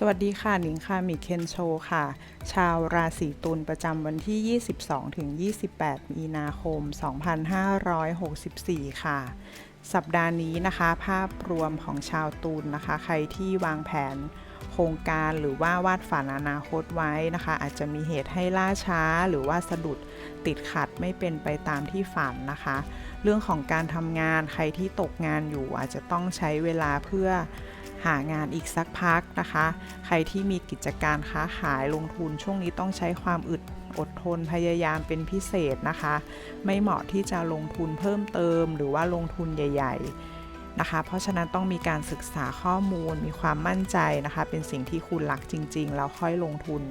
สวัสดีค่ะหนิงค่ะมิเคนโชค่ะ ชาวราศีตุลประจำวันที่ 22ถึง28 มีนาคม 2564 ค่ะ สัปดาห์นี้นะคะ ภาพรวมของชาวตุลนะคะ ใครที่วางแผนโครงการหรือว่าวาดฝันอนาคตไว้นะคะ อาจจะมีเหตุให้ล่าช้าหรือว่าสะดุดติดขัดไม่เป็นไปตามที่ฝันนะคะ เรื่องของการทำงานใครที่ตกงานอยู่อาจจะต้องใช้เวลาเพื่อ หางานอีกสักพักนะคะ ใครที่มีกิจการค้าขายลงทุนช่วงนี้ต้องใช้ความอึดอดทนพยายามเป็นพิเศษนะคะ ไม่เหมาะที่จะลงทุนเพิ่มเติมหรือว่าลงทุนใหญ่ ๆนะคะ เพราะฉะนั้นต้องมีการศึกษาข้อมูลมีความมั่นใจนะคะ เป็นสิ่งที่คุณรักจริง ๆ แล้วค่อยลงทุน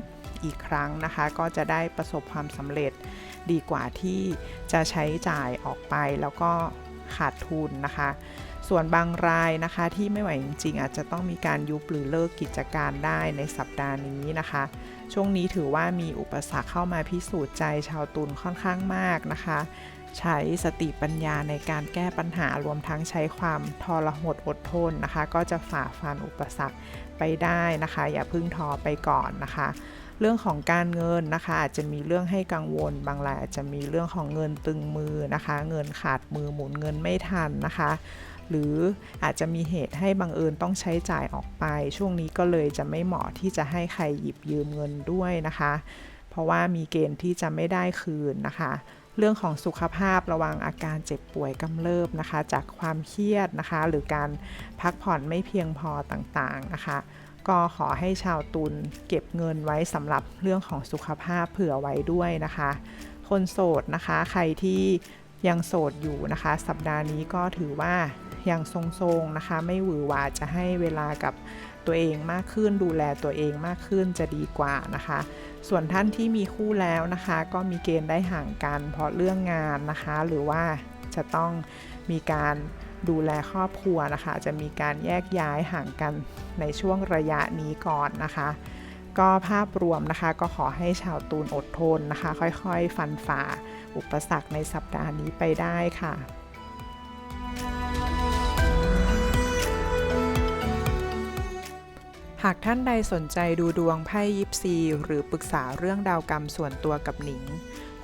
อีกครั้งนะคะ ก็จะได้ประสบความสำเร็จดีกว่าที่จะใช้จ่ายออกไปแล้วก็ขาดทุนนะคะ ส่วนบางรายนะคะที่ไม่ไหวจริงๆ อาจจะต้องมีการยุบหรือเลิกกิจการได้ในสัปดาห์นี้นะคะ ช่วงนี้ถือว่ามีอุปสรรคเข้ามาพิสูจน์ใจชาวตุลค่อนข้างมากนะคะ ใช้สติปัญญาในการแก้ปัญหารวมทั้งใช้ความทรหดอดทนนะคะ ก็จะฝ่าฟันอุปสรรคไปได้นะคะ อย่าพึ่งท้อไปก่อนนะคะ เรื่องของการเงินนะคะ อาจจะมีเรื่องให้กังวล บางรายอาจจะมีเรื่องของเงินตึงมือนะคะ เงินขาดมือหมุนเงินไม่ทันนะคะ หรืออาจจะมีเหตุให้บังเอิญต้องใช้จ่ายออกไป ช่วงนี้ก็เลยจะไม่เหมาะที่จะให้ใครหยิบยืมเงินด้วยนะคะ เพราะว่ามีเกณฑ์ที่จะไม่ได้คืนนะคะเรื่องของสุขภาพระวังอาการเจ็บป่วยกำเริบนะคะ จากความเครียดนะคะ หรือการพักผ่อนไม่เพียงพอต่างๆนะคะ ก็ขอให้ชาวตุลเก็บเงินไว้สำหรับเรื่องของสุขภาพเผื่อไว้ด้วยนะคะ คนโสดนะคะใครที่ยังโสดอยู่นะคะ สัปดาห์นี้ก็ถือว่ายังทรงๆนะคะ ไม่หวือหวาจะให้เวลากับตัวเองมากขึ้นดูแลตัวเองมากขึ้นจะดีกว่านะคะ ส่วนท่านที่มีคู่แล้วนะคะ ก็มีเกณฑ์ได้ห่างกันเพราะเรื่องงานนะคะ หรือว่าจะต้องมีการ ดูแลครอบครัวนะคะ จะมีการแยกย้ายห่างกันในช่วงระยะนี้ก่อนนะคะ ก็ภาพรวมนะคะก็ขอให้ชาวตูนอดทนนะคะ ค่อยๆ ฟันฝ่า อุปสรรคในสัปดาห์นี้ไปได้ค่ะหากท่านใดสนใจดูดวงไพ่ยิปซี หรือปรึกษาเรื่องดาวกรรมส่วนตัวกับหนิง